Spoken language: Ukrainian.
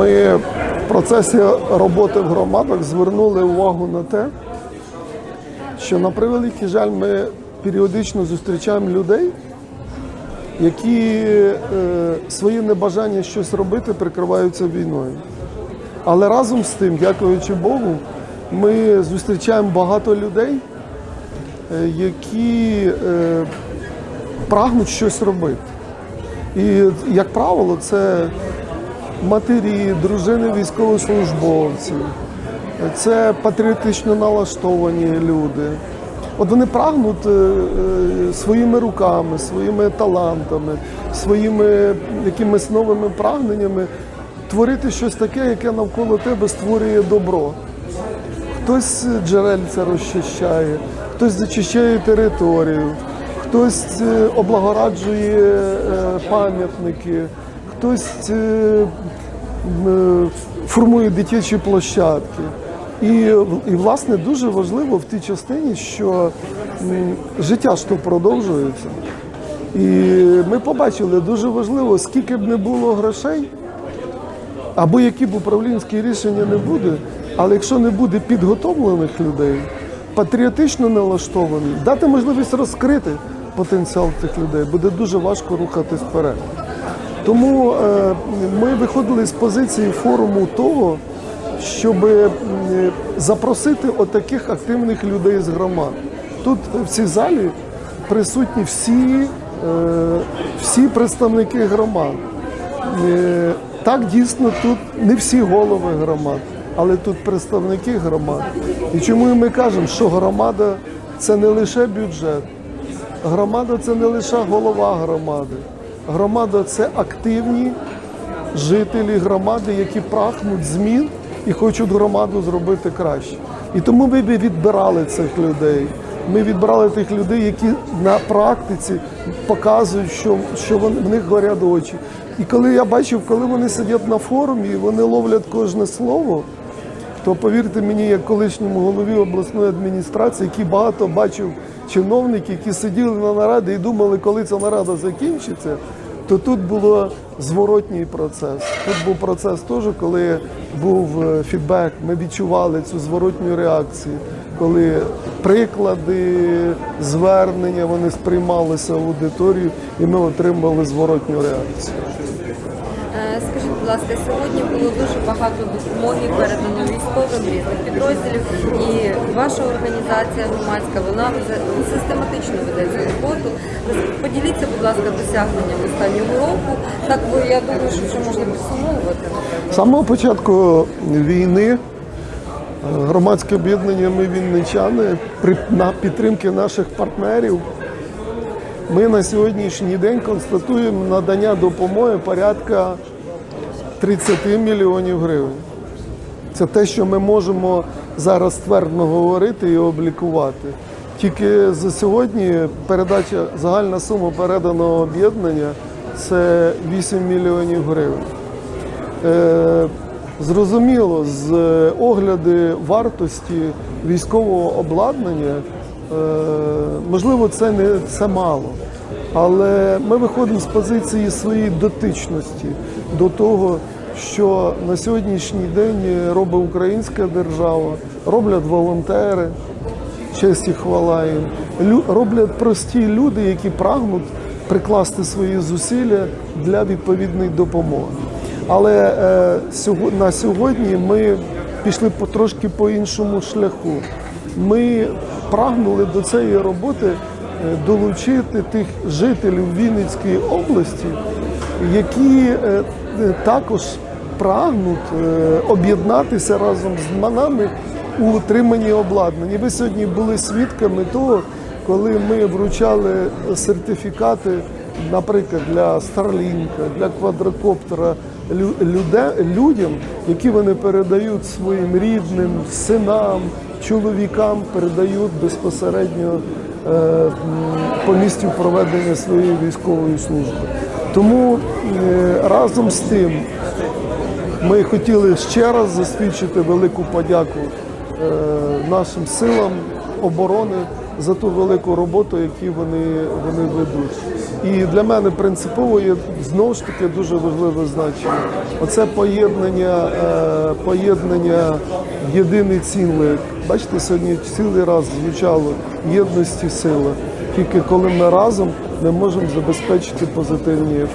Ми в процесі роботи в громадах звернули увагу на те, що на превеликий жаль ми періодично зустрічаємо людей, які е, своє небажання щось робити прикриваються війною. Але разом з тим, дякуючи Богу, ми зустрічаємо багато людей, е, які е, прагнуть щось робити. І, як правило, це матері, дружини військовослужбовців, це патріотично налаштовані люди. От вони прагнуть е, е, своїми руками, своїми талантами, своїми якимись новими прагненнями творити щось таке, яке навколо тебе створює добро. Хтось джерельця розчищає, хтось зачищає територію, хтось е, облагораджує пам'ятники, е, формує дитячі площадки. І, і власне дуже важливо в тій частині, що життя ж то продовжується. І ми побачили дуже важливо, скільки б не було грошей, або які б управлінські рішення не буде, але якщо не буде підготовлених людей, патріотично налаштованих, дати можливість розкрити потенціал цих людей, буде дуже важко рухатись вперед. Тому е, ми виходили з позиції форуму того, щоб запросити отаких активних людей з громад. Тут в цій залі присутні всі, е, всі представники громад. Е, Так, дійсно, тут не всі голови громад, але тут представники громад. І чому ми кажемо, що громада це не лише бюджет, громада це не лише голова громади. Громада це активні жителі громади, які прагнуть змін і хочуть громаду зробити краще. І тому ми відбирали цих людей. Ми відбирали тих людей, які на практиці показують, що, що в них горять очі. І коли я бачив, коли вони сидять на форумі, і вони ловлять кожне слово, то повірте мені, як колишньому голові обласної адміністрації, який багато бачив чиновників, які сиділи на нараді і думали, коли ця нарада закінчиться, то тут було зворотній процес. Тут був процес теж, коли був е, фідбек, ми відчували цю зворотню реакцію, коли приклади, звернення вони сприймалися в аудиторію, і ми отримали зворотню реакцію. Ласка, сьогодні було дуже багато допомоги передано військовим різних підрозділів, і ваша організація громадська вона систематично веде цю роботу. Поділіться, будь ласка, досягненням останнього року. Так бо я думаю, що вже можна підсумовувати. З самого початку війни е, громадське об'єднання Ми Вінничани на підтримки наших партнерів. Ми на сьогоднішній день констатуємо надання допомоги порядка 30 мільйонів гривень. Це те, що ми можемо зараз твердо говорити і облікувати. Тільки за сьогодні передача загальна сума переданого об'єднання це 8 мільйонів гривень. Е, Зрозуміло, з огляди вартості військового обладнання, е, можливо, це не це мало. Але ми виходимо з позиції своєї дотичності до того, що на сьогоднішній день робить українська держава, роблять волонтери, честь і хвала їм. Роблять прості люди, які прагнуть прикласти свої зусилля для відповідної допомоги. Але е, на сьогодні ми пішли по трошки по іншому шляху. Ми прагнули до цієї роботи долучити тих жителів Вінницької області, які е, е, також прагнуть е, об'єднатися разом з нами у утриманні обладнання. Ви сьогодні були свідками того, коли ми вручали сертифікати, наприклад, для Старлінка, для квадрокоптера людям, які вони передають своїм рідним, синам, чоловікам, передають безпосередньо е, по місцю проведення своєї військової служби. Тому е, разом з тим ми хотіли ще раз засвідчити велику подяку е, нашим силам оборони за ту велику роботу, яку вони, вони ведуть. І для мене принципово є знову ж таки дуже важливе значення. Оце поєднання, е, поєднання єдиний цілий. Бачите, сьогодні цілий раз звучало єдності сила. Тільки коли ми разом ми можемо забезпечити позитивні ефекти.